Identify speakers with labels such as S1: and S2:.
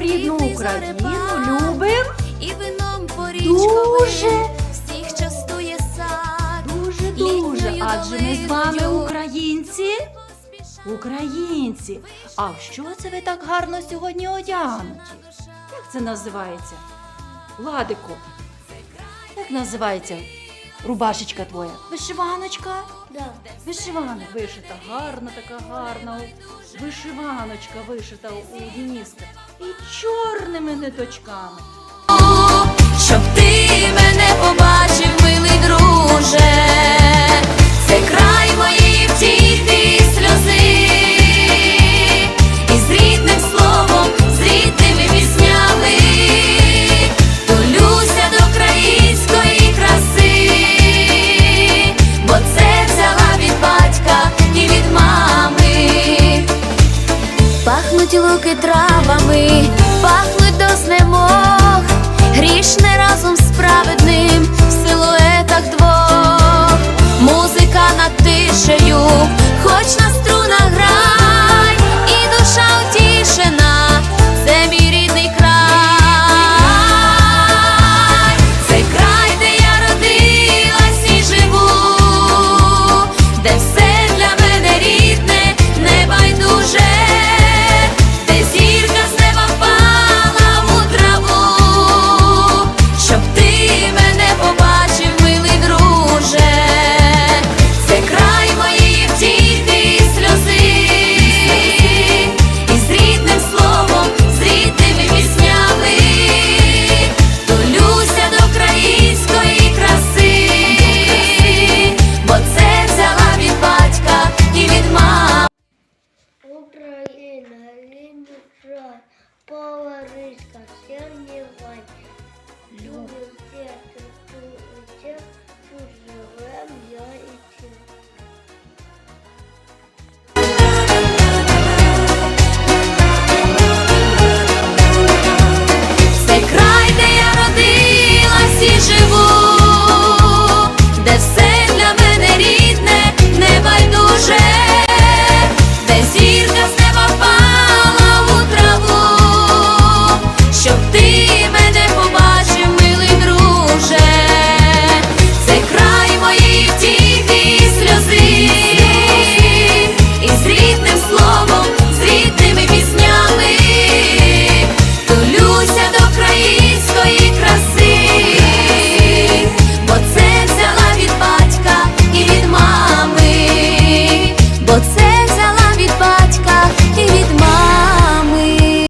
S1: Україну любим
S2: і вином порічковим
S1: дуже,
S2: всіх частує сад.
S1: дуже, дуже. Адже ми з вами українці. Українці. А в що це ви так гарно сьогодні одягнуті? Як це називається? Ладико. Як називається рубашечка твоя? Вишиваночка?
S3: Да.
S1: Вишивана вишита, гарна така гарна. Вишиваночка вишита у Дениска. І чорними ниточками.
S2: Пахнуть травами, пахнуть до знемог, грішне разом з край,
S3: повариська, вань.